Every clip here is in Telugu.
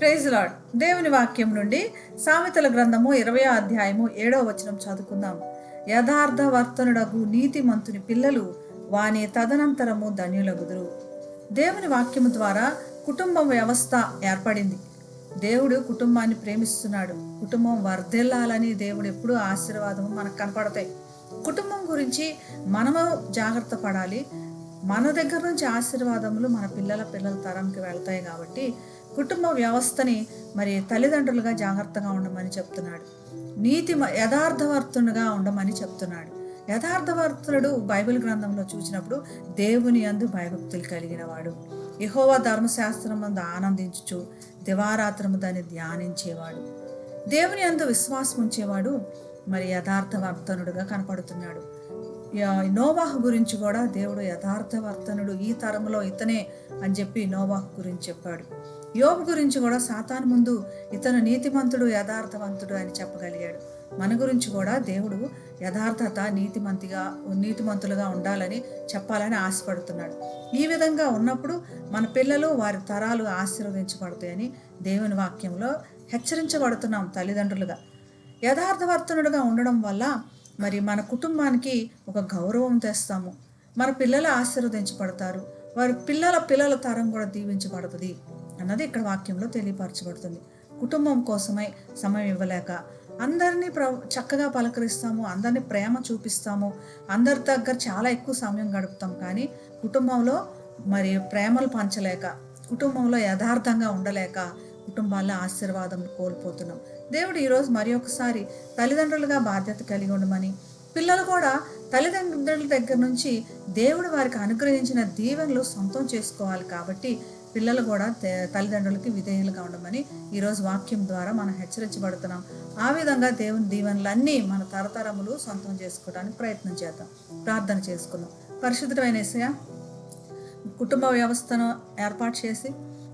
ప్రైజ్ లాడ్ దేవుని వాక్యం నుండి సామెతల గ్రంథము ఇరవై అధ్యాయము ఏడవ వచనం చదువుకుందాం. యథార్థ వర్తనుడగు నీతిమంతుని పిల్లలు వాని తదనంతరము ధన్యులగుదురు. దేవుని వాక్యము ద్వారా కుటుంబ వ్యవస్థ ఏర్పడింది. దేవుడు కుటుంబాన్ని ప్రేమిస్తున్నాడు. కుటుంబం వర్ధిల్లాలని దేవుడు ఎప్పుడూ ఆశీర్వాదము మనకు కనపడతాయి. కుటుంబం గురించి మనము జాగ్రత్త పడాలి. మన దగ్గర నుంచి ఆశీర్వాదములు మన పిల్లల పిల్లల తరంకి వెళ్తాయి కాబట్టి కుటుంబ వ్యవస్థని మరి తల్లిదండ్రులుగా జాగ్రత్తగా ఉండమని చెప్తున్నాడు. నీతి యథార్థవర్తునుగా ఉండమని చెప్తున్నాడు. యథార్థవర్తుడు బైబిల్ గ్రంథంలో చూసినప్పుడు దేవుని అందు భయభక్తులు కలిగిన వాడు యహోవా ధర్మశాస్త్రమందు ఆనందించుచు దివారాత్రము దాన్ని ధ్యానించేవాడు. దేవుని అందు విశ్వాసం ఉంచేవాడు మరి యథార్థవర్తనుడుగా కనపడుతున్నాడు. యా- నోవాహు గురించి కూడా దేవుడు యథార్థవర్తనుడు ఈ తరంలో ఇతనే అని చెప్పి నోవాహు గురించి చెప్పాడు. యోబు గురించి కూడా సాతాను ముందు ఇతను నీతిమంతుడు యథార్థవంతుడు అని చెప్పగలిగాడు. మన గురించి కూడా దేవుడు యథార్థత నీతిమంతిగా నీతిమంతులుగా ఉండాలని చెప్పాలని ఆశపడుతున్నాడు. ఈ విధంగా ఉన్నప్పుడు మన పిల్లలు వారి తరాలు ఆశీర్వదించబడతాయని దేవుని వాక్యంలో హెచ్చరించబడుతున్నాం తల్లిదండ్రులుగా. యథార్థవర్తనుడుగా ఉండడం వల్ల మరి మన కుటుంబానికి ఒక గౌరవం తెస్తాము. మన పిల్లలు ఆశీర్వదించబడతారు. వారి పిల్లల పిల్లల తరం కూడా దీవించబడుతుంది అన్నది ఇక్కడ వాక్యంలో తెలియపరచబడుతుంది. కుటుంబం కోసమై సమయం ఇవ్వలేక అందరినీ ప్ర చక్కగా పలకరిస్తాము అందరినీ ప్రేమ చూపిస్తాము అందరి దగ్గర చాలా ఎక్కువ సమయం గడుపుతాం. కానీ కుటుంబంలో మరి ప్రేమలు పంచలేక కుటుంబంలో యథార్థంగా ఉండలేక కుటుంబాల్లో ఆశీర్వాదం కోల్పోతున్నాం. దేవుడు ఈరోజు మరి ఒకసారి తల్లిదండ్రులుగా బాధ్యత కలిగి ఉండమని పిల్లలు కూడా తల్లిదండ్రుల దగ్గర నుంచి దేవుడు వారికి అనుగ్రహించిన దీవెనలు సొంతం చేసుకోవాలి కాబట్టి పిల్లలు కూడా తల్లిదండ్రులకి విధేయులుగా ఉండమని ఈరోజు వాక్యం ద్వారా మనం హెచ్చరించబడుతున్నాం. ఆ విధంగా దేవుని దీవెనలన్నీ మన తరతరములు సొంతం చేసుకోవడానికి ప్రయత్నం చేద్దాం. ప్రార్థన చేసుకుందాం. పరిశుద్ధమైన యేసయ్య కుటుంబ వ్యవస్థను ఏర్పాటు చేసి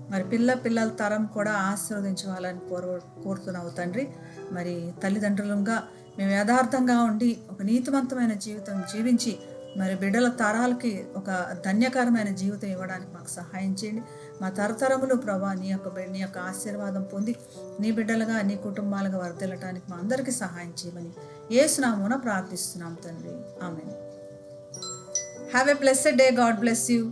మరి పిల్ల పిల్లల తరం కూడా ఆశీర్వదించాలని కోరు కోరుతున్నావు తండ్రి. మరి తల్లిదండ్రులుగా మేము యథార్థంగా ఉండి ఒక నీతివంతమైన జీవితం జీవించి మరి బిడ్డల తరాలకి ఒక ధన్యకరమైన జీవితం ఇవ్వడానికి మాకు సహాయం చేయండి. మా తరతరములు ప్రభా నీ యొక్క నీ యొక్క ఆశీర్వాదం పొంది నీ బిడ్డలుగా నీ కుటుంబాలుగా వర్దిల్లటానికి మా అందరికీ సహాయం చేయమని ఏసునామున ప్రార్థిస్తున్నాం తండ్రి. Amen have a blessed day God bless you